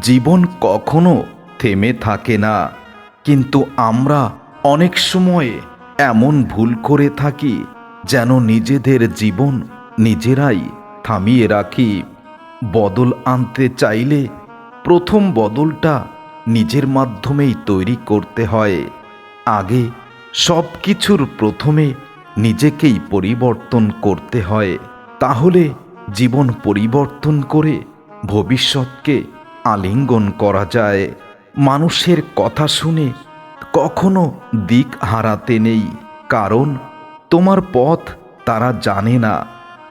জীবন কখনো থেমে থাকে না। কিন্তু আমরা অনেক সময় এমন ভুল করে থাকি যেন নিজেদের জীবন নিজেরাই থামিয়ে রাখি। বদল আনতে চাইলে প্রথম বদলটা নিজের মাধ্যমেই তৈরি করতে হয়। আগে সব কিছুর প্রথমে নিজেকেই পরিবর্তন করতে হয়। তাহলে জীবন পরিবর্তন করে ভবিষ্যৎকে আলিঙ্গন করা যায়। মানুষের কথা শুনে কখনো দিক হারাতে নেই। কারণ তোমার পথ তারা জানে না,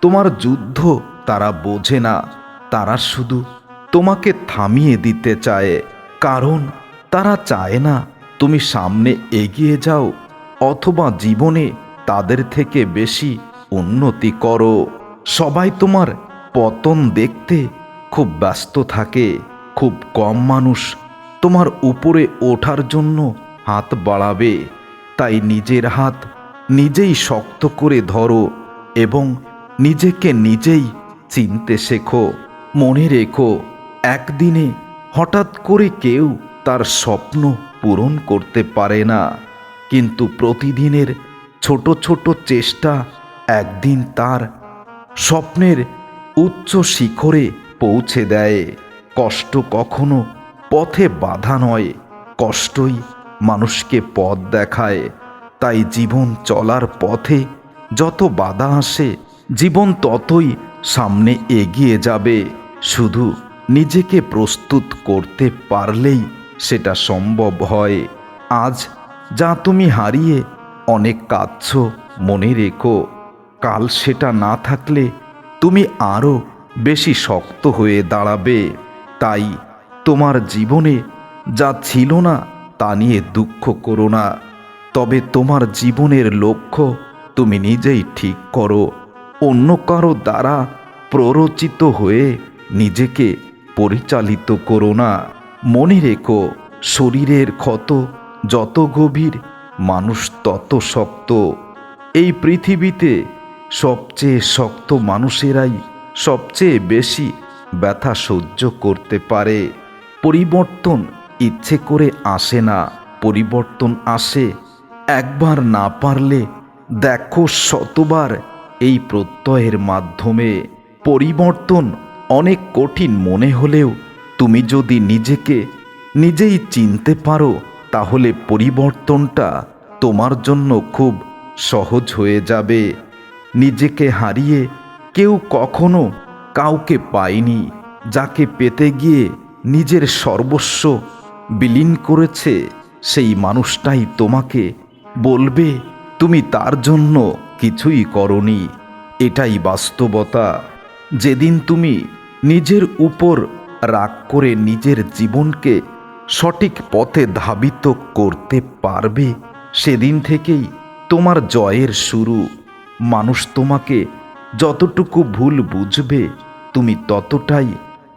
তোমার যুদ্ধ তারা বোঝে না। তারা শুধু তোমাকে থামিয়ে দিতে চায়। কারণ তারা চায় না তুমি সামনে এগিয়ে যাও, অথবা জীবনে তাদের থেকে বেশি উন্নতি করো। সবাই তোমার পতন দেখতে খুব ব্যস্ত থাকে, খুব কম মানুষ তোমার উপরে ওঠার জন্য হাত বাড়াবে। তাই নিজের হাত নিজেই শক্ত করে ধরো এবং নিজেকে নিজেই চিনতে শেখো, মনে রেখো, একদিনে হঠাৎ করে কেউ তার স্বপ্ন পূরণ করতে পারে না। কিন্তু প্রতিদিনের ছোট ছোট চেষ্টা একদিন তার স্বপ্নের উচ্চ শিখরে পৌঁছে দেয়। কষ্ট কখনো পথে বাধা নয়, কষ্টই মানুষকে পথ দেখায়। তাই জীবন চলার পথে যত বাধা আসে, জীবন ততই সামনে এগিয়ে যাবে। শুধু নিজেকে প্রস্তুত করতে পারলেই সেটা সম্ভব হয়। আজ যা তুমি হারিয়ে অনেক কাঁদছ, মনে রেখো। কাল সেটা না থাকলে তুমি আরও বেশি শক্ত হয়ে দাঁড়াবে। তাই তোমার জীবনে যা ছিল না, তা নিয়ে দুঃখ করো না। তবে তোমার জীবনের লক্ষ্য তুমি নিজেই ঠিক করো। অন্য কারও দ্বারা প্ররোচিত হয়ে নিজেকে পরিচালিত করো না। মনে রেখো, শরীরের ক্ষত যত গভীর, মানুষ তত শক্ত। এই পৃথিবীতে সবচেয়ে শক্ত মানুষেরাই সবচেয়ে বেশি ব্যথা সহ্য করতে পারে। পরিবর্তন ইচ্ছে করে আসে না। পরিবর্তন আসে একবার না পারলে দেখো শতবার এই প্রত্যয়ের মাধ্যমে। পরিবর্তন অনেক কঠিন মনে হলেও তুমি যদি নিজেকে নিজেই চিনতে পারো, তাহলে পরিবর্তনটা তোমার জন্য খুব সহজ হয়ে যাবে। নিজেকে হারিয়ে কেউ কখনো কাউকে পায়নি, যাকে পেতে গিয়ে নিজের সর্বস্ব বিলীন করেছে। সেই মানুষটাই তোমাকে বলবে, তুমি তার জন্য কিছুই করনি। এটাই বাস্তবতা। যেদিন তুমি নিজের উপর রাগ করে নিজের জীবনকে সঠিক পথে ধাবিত করতে পারবে, সেদিন থেকেই তোমার জয়ের শুরু। মানুষ তোমাকে যতটুকু ভুল বুঝবে, তুমি ততটাই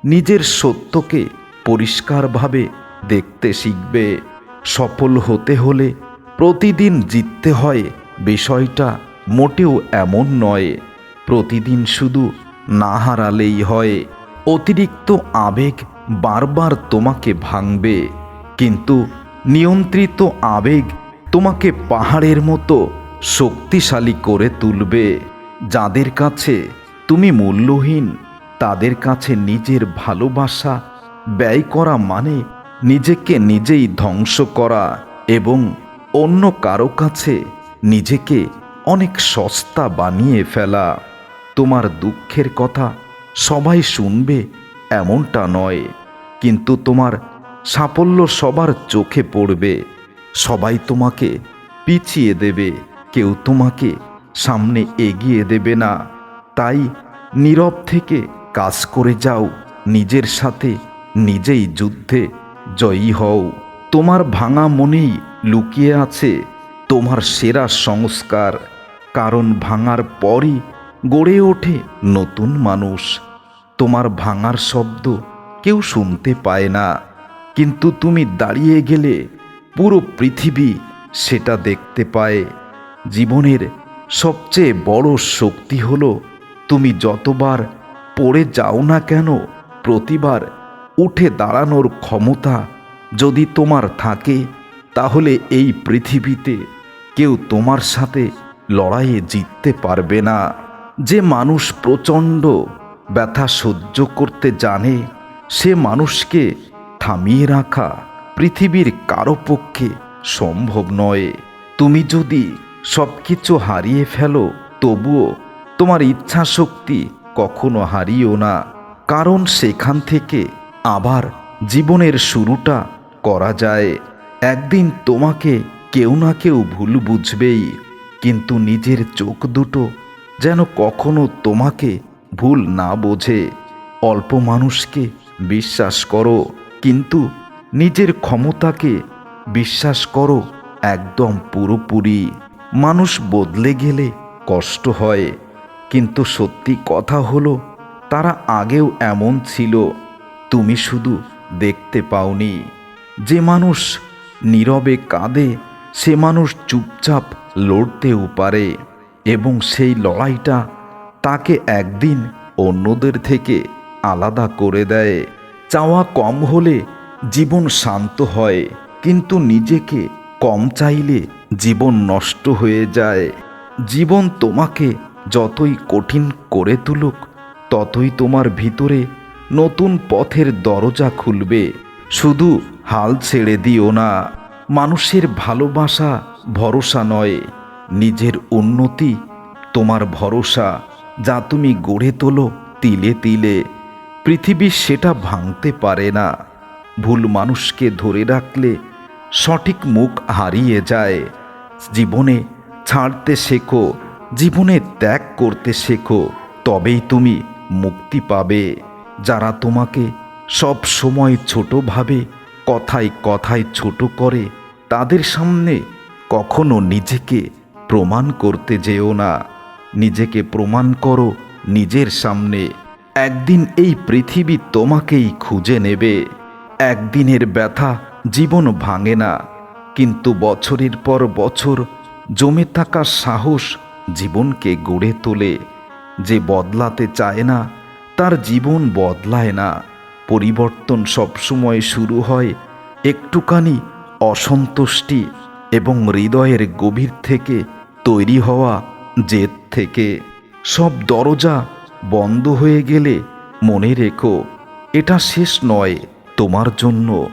নিজের সত্যকে পরিষ্কারভাবে দেখতে শিখবে। সফল হতে হলে প্রতিদিন জিততে হয় বিষয়টা মোটেও এমন নয়। প্রতিদিন শুধু না হারালেই হয়। অতিরিক্ত আবেগ বারবার তোমাকে ভাঙবে। কিন্তু নিয়ন্ত্রিত আবেগ তোমাকে পাহাড়ের মতো শক্তিশালী করে তুলবে। যাদের কাছে তুমি মূল্যহীন, তাদের কাছে নিজের ভালোবাসা ব্যয় করা মানে নিজেকে নিজেই ধ্বংস করা এবং অন্য কারও কাছে নিজেকে অনেক সস্তা বানিয়ে ফেলা। তোমার দুঃখের কথা সবাই শুনবে এমনটা নয়, কিন্তু তোমার সাফল্য সবার চোখে পড়বে। সবাই তোমাকে পিছিয়ে দেবে, কেউ তোমাকে সামনে এগিয়ে দেবে না। তাই নীরব থেকে কাজ করে যাও, নিজের সাথে নিজেই যুদ্ধে জয়ী হও। তোমার ভাঙা মনেই লুকিয়ে আছে তোমার সেরা সংস্কার, কারণ ভাঙার পরই গড়ে ওঠে নতুন মানুষ। তোমার ভাঙার শব্দ কেউ শুনতে পায় না, কিন্তু তুমি দাঁড়িয়ে গেলে পুরো পৃথিবী সেটা দেখতে পায়। জীবনের সবচেয়ে বড় শক্তি হলো, তুমি যতবার পড়ে যাও না কেন, প্রতিবার উঠে দাঁড়ানোর ক্ষমতা যদি তোমার থাকে, তাহলে এই পৃথিবীতে কেউ তোমার সাথে লড়াইয়ে জিততে পারবে না। যে মানুষ প্রচণ্ড ব্যথা সহ্য করতে জানে, সে মানুষকে থামিয়ে রাখা পৃথিবীর কারও পক্ষে সম্ভব নয়। তুমি যদি সব কিছু হারিয়ে ফেলো, তবুও তোমার ইচ্ছা শক্তি কখনো হারিও না। কারণ সেখান থেকে আবার জীবনের শুরুটা করা যায়। একদিন তোমাকে কেউ না কেউ ভুল বুঝবেই, কিন্তু নিজের চোখ দুটো যেন কখনো তোমাকে ভুল না বোঝে। অল্প মানুষকে বিশ্বাস করো, কিন্তু নিজের ক্ষমতাকে বিশ্বাস করো একদম পুরোপুরি। মানুষ বদলে গেলে কষ্ট হয়। কিন্তু সত্যি কথা হলো, তারা আগেও এমন ছিল। তুমি শুধু দেখতে পাওনি। যে মানুষ নীরবে কাঁদে, সে মানুষ চুপচাপ লড়তেও পারে। এবং সেই লড়াইটা তাকে একদিন অন্যদের থেকে আলাদা করে দেয়। চাওয়া কম হলে জীবন শান্ত হয়, কিন্তু নিজেকে কম চাইলে জীবন নষ্ট হয়ে যায়। জীবন তোমাকে যতই কঠিন করে তুলুক, ততই তোমার ভিতরে নতুন পথের দরজা খুলবে। শুধু হাল ছেড়ে দিও না, মানুষের ভালোবাসা ভরসা নয়, নিজের উন্নতি তোমার ভরসা, যা তুমি গড়ে তোলো তিলে তিলে। পৃথিবী সেটা ভাঙতে পারে না। ভুল মানুষকে ধরে রাখলে সঠিক মুখ হারিয়ে যায়। জীবনে ছাড়তে শেখো, জীবনে ত্যাগ করতে শেখো, তবেই তুমি মুক্তি পাবে। যারা তোমাকে সব সময় ছোট ভাবে, কথায় কথায় ছোট করে, তাদের সামনে কখনো নিজেকে প্রমাণ করতে যেও না। নিজেকে প্রমাণ করো নিজের সামনে। একদিন এই পৃথিবী তোমাকেই খুঁজে নেবে। একদিনের ব্যথা জীবন ভাঙে না। কিন্তু বছরের পর বছর জমে থাকা সাহস জীবনকে গড়ে তোলে। যে বদলাতে চায় না, তার জীবন বদলায় না। পরিবর্তন সবসময় শুরু হয় একটুখানি অসন্তুষ্টি এবং হৃদয়ের গভীর থেকে তৈরি হওয়া জেদ থেকে। সব দরজা বন্ধ হয়ে গেলে মনে রেখো, এটা শেষ নয় তোমার জন্য।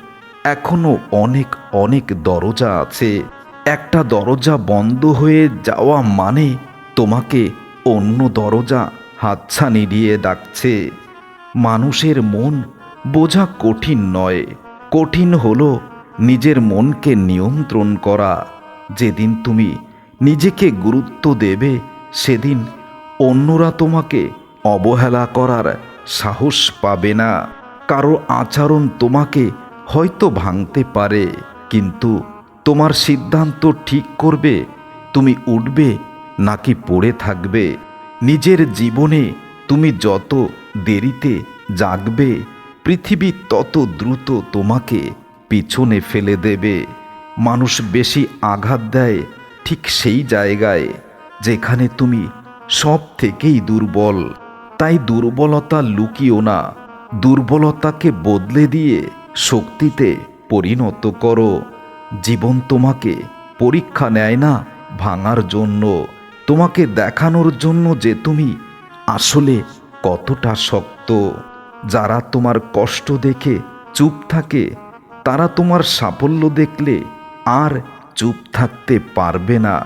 এখনও অনেক অনেক দরজা আছে। একটা দরজা বন্ধ হয়ে যাওয়া মানে তোমাকে অন্য দরজা হাতছানি দিয়ে ডাকছে। মানুষের মন বোঝা কঠিন নয়। কঠিন হলো নিজের মনকে নিয়ন্ত্রণ করা। যেদিন তুমি নিজেকে গুরুত্ব দেবে, সেদিন অন্যরা তোমাকে অবহেলা করার সাহস পাবে না। কারও আচরণ তোমাকে হয়তো ভাঙতে পারে, কিন্তু তোমার সিদ্ধান্ত ঠিক করবে, তুমি উঠবে নাকি পড়ে থাকবে। নিজের জীবনে তুমি যত দেরিতে জাগবে, পৃথিবী তত দ্রুত তোমাকে পিছনে ফেলে দেবে। মানুষ বেশি আঘাত দেয় ঠিক সেই জায়গায় যেখানে তুমি সব থেকেই দুর্বল। তাই দুর্বলতা লুকিও না, দুর্বলতাকে বদলে দিয়ে শক্তিতে পরিণত করো। জীবন তোমাকে পরীক্ষা নেয় না ভাঙার জন্য। তোমাকে দেখানোর জন্য যে তুমি আসলে কতটা শক্ত। যারা তোমার কষ্ট দেখে চুপ থাকে, তারা তোমার সাফল্য দেখলে আর চুপ থাকতে পারবে না।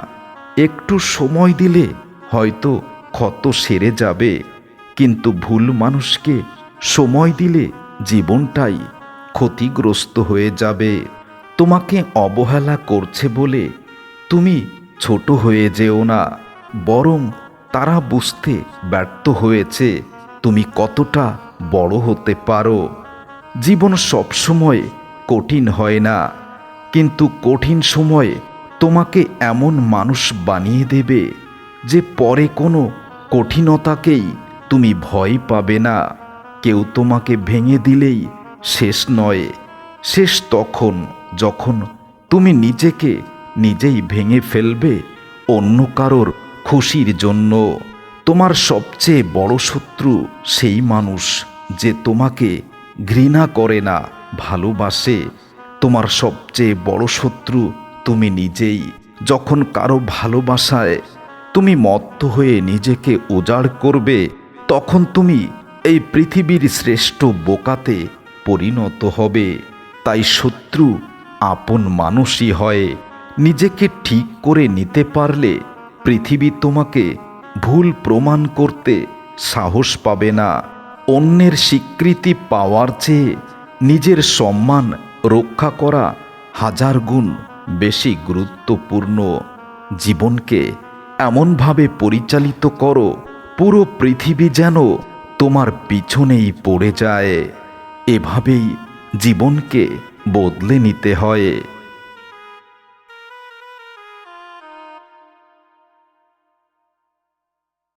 একটু সময় দিলে হয়তো ক্ষত সেরে যাবে, কিন্তু ভুল মানুষকে সময় দিলে জীবনটাই ক্ষতিগ্রস্ত হয়ে যাবে। তোমাকে অবহেলা করছে বলে তুমি ছোট হয়ে যেও না, বরং তারা বুঝতে ব্যর্থ হয়েছে। তুমি কতটা বড় হতে পারো। জীবন সবসময় কঠিন হয় না, কিন্তু কঠিন সময়ে তোমাকে এমন মানুষ বানিয়ে দেবে যে পরে কোনো কঠিনতাকেই তুমি ভয় পাবে না। কেউ তোমাকে ভেঙে দিলেই শেষ নয়, শেষ তখন যখন তুমি নিজেকে নিজেই ভেঙে ফেলবে অন্য কারোর খুশির জন্য। তোমার সবচেয়ে বড় শত্রু সেই মানুষ যে তোমাকে ঘৃণা করে না, ভালোবাসে। তোমার সবচেয়ে বড় শত্রু তুমি নিজেই। যখন কারও ভালোবাসায় তুমি মত্ত হয়ে নিজেকে উজাড় করবে, তখন তুমি এই পৃথিবীর শ্রেষ্ঠ বোকাতে পরিণত হবে। তাই শত্রু আপন মানুষই হয়। নিজেকে ঠিক করে নিতে পারলে পৃথিবী তোমাকে ভুল প্রমাণ করতে সাহস পাবে না। অন্যের স্বীকৃতি পাওয়ার চেয়ে নিজের সম্মান রক্ষা করা হাজার গুণ বেশি গুরুত্বপূর্ণ। জীবনকে এমনভাবে পরিচালিত করো, পুরো পৃথিবী যেন তোমার পিছনেই পড়ে যায়। এভাবেই জীবনকে বদলে নিতে হয়।